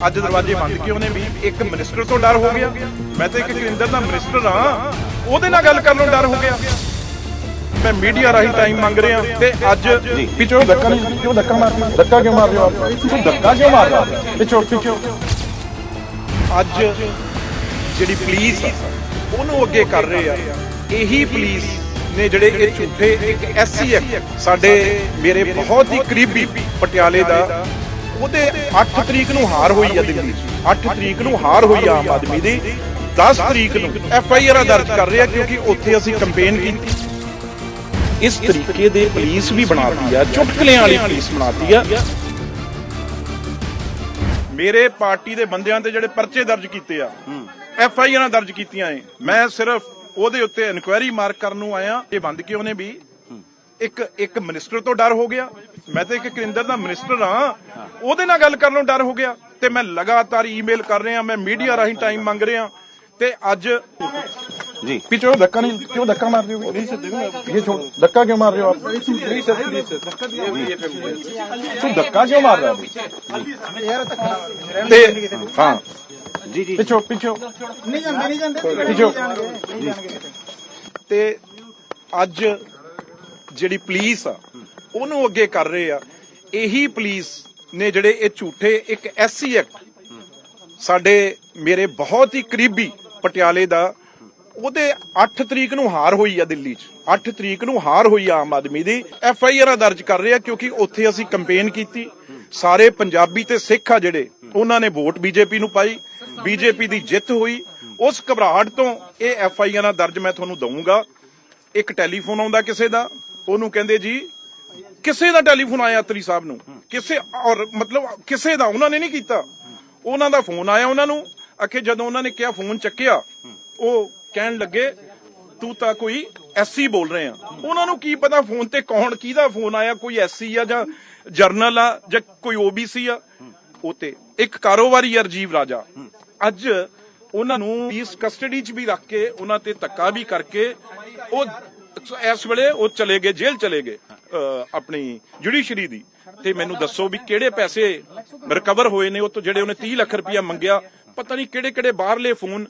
ਅੱਜ ਦਰਵਾਜ਼ੇ ਬੰਦ ਕਿਉਂ ਨੇ ਵੀ ਇੱਕ ਮਿਨਿਸਟਰ ਤੋਂ ਡਰ ਹੋ ਗਿਆ। ਮੈਂ ਤਾਂ ਇੱਕ ਕੇਂਦਰ ਦਾ ਮਿਨਿਸਟਰ ਹਾਂ। ਉਹਦੇ ਨਾਲ ਗੱਲ ਕਰਨ ਨੂੰ ਡਰ ਹੋ ਗਿਆ। ਮੈਂ ਮੀਡੀਆ ਰਾਹੀਂ ਟਾਈਮ ਮੰਗ ਰਿਹਾ। ਤੇ ਅੱਜ ਪਿੱਛੋਂ ਧੱਕਾ ਨਹੀਂ ਕਿਉਂ ਧੱਕਾ ਮਾਰ ਰਹੇ ਹੋ? ਧੱਕਾ ਕਿਉਂ ਮਾਰ ਰਹੇ ਹੋ ਆਪ? ਧੱਕਾ ਕਿਉਂ ਮਾਰ ਰਹੇ ਹੋ? ਪਿੱਛੋਂ ਪਿੱਛੋਂ ਅੱਜ ਜਿਹੜੀ ਪੁਲਿਸ ਉਹਨੂੰ ਅੱਗੇ ਕਰ ਰਹੇ ਆ। ਇਹੀ ਪੁਲਿਸ ਨੇ ਜਿਹੜੇ ਇਹ ਝੂਠੇ ਇੱਕ ਐਸਸੀ ਐਕਟ ਸਾਡੇ ਮੇਰੇ ਬਹੁਤ ਹੀ ਕਰੀਬੀ ਪਟਿਆਲੇ ਦਾ ਉਹਦੇ 8 ਤਰੀਕ ਨੂੰ ਹਾਰ ਹੋਈ ਆ ਦਿੱਲੀ। 8 ਤਰੀਕ ਨੂੰ ਹਾਰ ਹੋਈ ਆਮ ਆਦਮੀ ਦੀ। 10 ਤਰੀਕ ਨੂੰ ਐਫ ਆਈ ਆਰ ਦਰਜ ਕਰ ਰਹੇ ਕਿਉਂਕਿ ਉੱਥੇ ਅਸੀਂ ਕੰਪੇਨ ਕੀਤੀ। ਇਸ ਤਰੀਕੇ ਦੇ ਪੁਲਿਸ ਵੀ ਬਣਾਤੀ ਆ, ਚੁਟਕਲਿਆਂ ਵਾਲੀ ਪੁਲਿਸ ਬਣਾਤੀ ਆ। ਮੇਰੇ ਪਾਰਟੀ ਦੇ ਬੰਦਿਆਂ ਤੇ ਜਿਹੜੇ ਪਰਚੇ ਦਰਜ ਕੀਤੇ ਆ, ਐਫ ਆਈ ਆਰਾਂ ਦਰਜ ਕੀਤੀਆਂ ਏ ਮੈਂ ਸਿਰਫ ਉਹਦੇ ਉੱਤੇ ਇਨਕੁਆਇਰੀ ਮਾਰਕ ਕਰਨ ਨੂੰ ਆਇਆ, ਇਹ ਬੰਦ ਕਿਉਂ ਨੇ ਵੀ? ਇੱਕ ਇੱਕ ਮਿਨਿਸਟਰ ਤੋਂ ਡਰ ਹੋ ਗਿਆ। ਮੈਂ ਤਾਂ ਇੱਕ ਕੇਂਦਰ ਦਾ ਮਿਨਿਸਟਰ ਹਾਂ। ਉਹਦੇ ਨਾਲ ਗੱਲ ਕਰਨ ਨੂੰ ਡਰ ਹੋ ਗਿਆ ਤੇ ਮੈਂ ਲਗਾਤਾਰ ਈਮੇਲ ਕਰ ਰਿਹਾ ਮੈਂ ਮੀਡੀਆ ਰਾਹੀਂ ਟਾਈਮ ਮੰਗ ਰਿਹਾ ਤੇ ਅੱਜ ਜੀ। ਪਿੱਛੋਂ ਧੱਕਾ ਨਹੀਂ ਕਿਉਂ ਧੱਕਾ ਮਾਰ ਰਹੇ ਹੋ। ਇਹ ਛੋੜ ਧੱਕਾ ਕਿਉਂ ਮਾਰ ਰਹੇ ਹੋ ਆਪ? ਤੂੰ ਧੱਕਾ ਕਿਉਂ ਮਾਰ ਰਿਹਾ? ਤੇ ਹਾਂ। ਜੀ ਜੀ। ਪਿੱਛੋਂ ਪਿੱਛੋਂ। ਨਹੀਂ ਜਾਂਦੇ ਨਹੀਂ ਜਾਂਦੇ ਪਿੱਛੋਂ। ਤੇ ਅੱਜ ਜਿਹੜੀ ਪੁਲਿਸ ਆ ਉਹਨੂੰ ਅੱਗੇ ਕਰ ਰਹੇ ਆ ਇਹੀ ਪੁਲਿਸ ਨੇ ਜਿਹੜੇ ਇਹ ਝੂਠੇ ਇੱਕ ਐਸਸੀ ਐਕਟ ਸਾਡੇ ਮੇਰੇ ਬਹੁਤ ਹੀ ਕਰੀਬੀ ਪਟਿਆਲੇ ਦਾ, ਉਹਦੇ 8 ਤਰੀਕ ਨੂੰ ਹਾਰ ਹੋਈ ਆ ਦਿੱਲੀ 'ਚ। 8 ਤਰੀਕ ਨੂੰ ਹਾਰ ਹੋਈ ਆਮ ਆਦਮੀ ਦੀ। ਐਫ ਆਈ ਆਰ ਦਰਜ ਕਰ ਰਿਹਾ ਕਿਉਂਕਿ ਉੱਥੇ ਅਸੀਂ ਕੰਪੇਨ ਕੀਤੀ। ਸਾਰੇ ਪੰਜਾਬੀ ਤੇ ਸਿੱਖ ਆ ਜਿਹੜੇ, ਉਹਨਾਂ ਨੇ ਵੋਟ ਬੀਜੇਪੀ ਨੂੰ ਪਾਈ। ਬੀਜੇਪੀ ਦੀ ਜਿੱਤ ਹੋਈ। ਉਸ ਘਬਰਾਹਟ ਤੋਂ ਇਹ ਐਫ ਆਈ ਆਰ ਦਰਜ ਮੈਂ ਤੁਹਾਨੂੰ ਦਊਂਗਾ। ਇੱਕ ਟੈਲੀਫੋਨ ਆਉਂਦਾ ਕਿਸੇ ਦਾ, ਉਹਨੂੰ ਕਹਿੰਦੇ ਜੀ ਕਿਸੇ ਦਾ ਟੈਲੀਫੋਨ ਆਇਆ ਅਤਰੀ ਸਾਹਿਬ ਨੂੰ? ਕਿਸੇ ਔਰ ਮਤਲਬ ਕਿਸੇ ਦਾ? ਉਹਨਾਂ ਨੇ ਨਹੀਂ ਕੀਤਾ। ਉਹਨਾਂ ਦਾ ਫੋਨ ਆਇਆ ਉਹਨਾਂ ਨੂੰ। ਅਖੇ ਜਦੋਂ ਉਹਨਾਂ ਨੇ ਕਿਹਾ ਫੋਨ ਚੱਕਿਆ, ਉਹ ਕਹਿਣ ਲੱਗੇ, ਤੂੰ ਤਾਂ ਕੋਈ ਐਸਸੀ ਬੋਲ ਰਹੇ। ਆ ਉਹਨਾਂ ਨੂੰ ਕੀ ਪਤਾ ਫੋਨ ਤੇ ਕੌਣ ਕਿਹਦਾ ਫੋਨ ਆਇਆ, ਕੋਈ ਐਸਸੀ ਆ ਜਾਂ ਜਰਨਲ ਆ ਜਾਂ ਕੋਈ ਓਬੀਸੀ ਆ। ਉਹ ਤੇ ਇੱਕ ਕਾਰੋਬਾਰੀ ਆ ਰਜੀਵ ਰਾਜਾ। ਅੱਜ ਉਹਨਾਂ ਨੂੰ ਇਸ ਕਸਟਡੀ 'ਚ ਵੀ ਰੱਖ ਕੇ, ਉਹਨਾਂ ਤੇ ਧੱਕਾ ਵੀ ਕਰਕੇ, ਉਹ ਇਸ ਵੇਲੇ ਉਹ ਚਲੇ ਗਏ, ਜੇਲ੍ਹ ਚਲੇ ਗਏ। ਆਪਣੀ ਜੁਡੀਸ਼ਰੀ ਦੀ। ਤੇ ਮੈਨੂੰ ਦੱਸੋ ਵੀ ਕਿਹੜੇ ਪੈਸੇ ਰਿਕਵਰ ਹੋਏ ਨੇ, ਉਹ ਤੋਂ ਜਿਹੜੇ ਉਹਨੇ 30 ਲੱਖ ਰੁਪਇਆ ਮੰਗਿਆ, ਪਤਾ ਨਹੀਂ ਕਿਹੜੇ ਕਿਹੜੇ ਬਾਹਰਲੇ ਫੋਨ।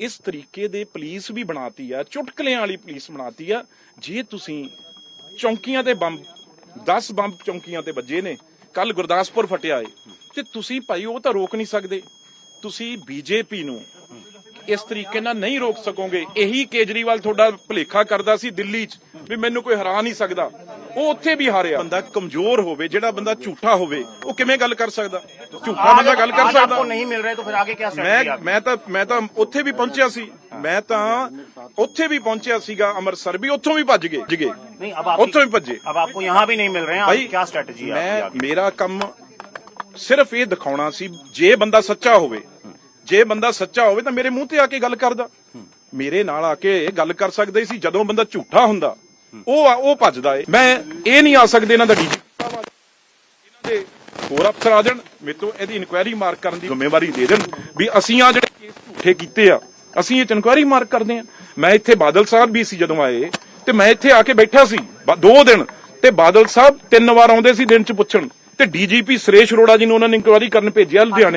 ਇਸ ਤਰੀਕੇ ਦੇ ਪੁਲਿਸ ਵੀ ਬਣਾਤੀ ਆ, ਚੁਟਕਲਿਆਂ ਵਾਲੀ ਪੁਲਿਸ ਬਣਾਤੀ ਆ। ਜੇ ਤੁਸੀਂ ਚੌਂਕੀਆਂ ਤੇ ਬੰਬ 10 ਬੰਬ ਚੌਂਕੀਆਂ ਤੇ ਵੱਜੇ ਨੇ ਕੱਲ ਗੁਰਦਾਸਪੁਰ ਫਟਿਆ ਏ, ਤੇ ਤੁਸੀਂ ਭਾਈ ਉਹ ਤਾਂ ਰੋਕ ਨਹੀਂ ਸਕਦੇ। ਤੁਸੀਂ ਬੀਜੇਪੀ ਨੂੰ ਇਸ ਤਰੀਕੇ ਨਾਲ ਨਹੀਂ ਰੋਕ ਸਕੋਗੇ। ਇਹੀ ਕੇਜਰੀਵਾਲ ਤੁਹਾਡਾ ਭੁਲੇਖਾ ਕਰਦਾ ਸੀ ਦਿੱਲੀ 'ਚ ਵੀ ਮੈਨੂੰ ਕੋਈ ਹਰਾ ਨਹੀਂ ਸਕਦਾ। ਉਹ ਉੱਥੇ ਵੀ ਹਾਰਿਆ। ਬੰਦਾ ਕਮਜ਼ੋਰ ਹੋਵੇ ਜਿਹੜਾ ਬੰਦਾ ਝੂਠਾ ਹੋਵੇ ਉਹ ਕਿਵੇਂ ਗੱਲ ਕਰ ਸਕਦਾ? ਝੂਠਾ ਬੰਦਾ ਗੱਲ ਕਰ ਸਕਦਾ। ਆਪਕੋ ਨਹੀਂ ਮਿਲ ਰਿਹਾ ਤਾਂ ਫਿਰ ਆਗੇ ਕੀ ਮੈਂ ਮੈਂ ਤਾਂ ਮੈਂ ਤਾਂ ਉੱਥੇ ਵੀ ਪਹੁੰਚਿਆ ਸੀ। ਮੈਂ ਤਾਂ ਉੱਥੇ ਵੀ ਪਹੁੰਚਿਆ ਸੀਗਾ ਅਮਰਸਰ ਵੀ ਉੱਥੋਂ ਵੀ ਭੱਜ ਗਏ ਜਿਗੇ। ਨਹੀਂ ਅਬ ਆਪ ਉੱਥੋਂ ਵੀ ਭੱਜੇ। ਅਬ ਆਪਕੋ ਯਹਾਂ ਵੀ ਨਹੀਂ ਮਿਲ ਰਹੇ ਆ ਕੀ ਸਟ੍ਰੈਟਜੀ ਆ ਮੈਂ ਮੇਰਾ ਕੰਮ ਸਿਰਫ ਇਹ ਦਿਖਾਉਣਾ ਸੀ ਜੇ ਬੰਦਾ ਸੱਚਾ ਹੋਵੇ ਜੇ ਬੰਦਾ ਸੱਚਾ ਹੋਵੇ ਤਾਂ ਮੇਰੇ ਮੂੰਹ ਤੇ ਆ ਕੇ ਗੱਲ ਕਰਦਾ। ਮੇਰੇ ਨਾਲ ਆ ਕੇ ਗੱਲ ਕਰ ਸਕਦੇ ਸੀ ਜਦੋਂ ਬੰਦਾ ਝੂਠਾ ਹੁੰਦਾ। ਉਹ ਆ- ਉਹ ਭੱਜਦਾ ਏ। ਮੈਂ ਇਹ ਨਹੀਂ ਆ ਸਕਦੇ ਇਹਨਾਂ ਦਾ ਡੀ ਇਹਨਾਂ ਦੇ ਹੋਰ ਅਫਸਰ ਆ ਜਾਣ, ਮੇਰੇ ਇਹਦੀ ਇਨਕੁਆਇਰੀ ਮਾਰਕ ਕਰਨ ਦੀ ਜ਼ਿੰਮੇਵਾਰੀ ਦੇ ਦੇਣ ਵੀ ਅਸੀਂ ਆ ਜਿਹੜੇ ਕੇਸ ਝੂਠੇ ਕੀਤੇ ਆ, ਅਸੀਂ ਇਹ 'ਚ ਇਨਕੁਆਇਰੀ ਮਾਰਕ ਕਰਦੇ ਆ। ਮੈਂ ਇੱਥੇ ਬਾਦਲ ਸਾਹਿਬ ਵੀ ਸੀ ਜਦੋਂ ਆਏ ਤੇ ਮੈਂ ਇੱਥੇ ਆ ਕੇ ਬੈਠਾ ਸੀ ਦੋ ਦਿਨ। ਤੇ ਬਾਦਲ ਸਾਹਿਬ ਤਿੰਨ ਵਾਰ ਆਉਂਦੇ ਸੀ ਦਿਨ 'ਚ ਪੁੱਛਣ। ਤੇ ਡੀਜੀਪੀ ਸੁਰੇਸ਼ ਅਰੋੜਾ ਜੀ ਨੂੰ ਉਹਨਾਂ ਨੇ ਇਨਕੁਆਇਰੀ ਕਰਨ ਭੇਜਿਆ ਲੁਧਿਆਣੇ।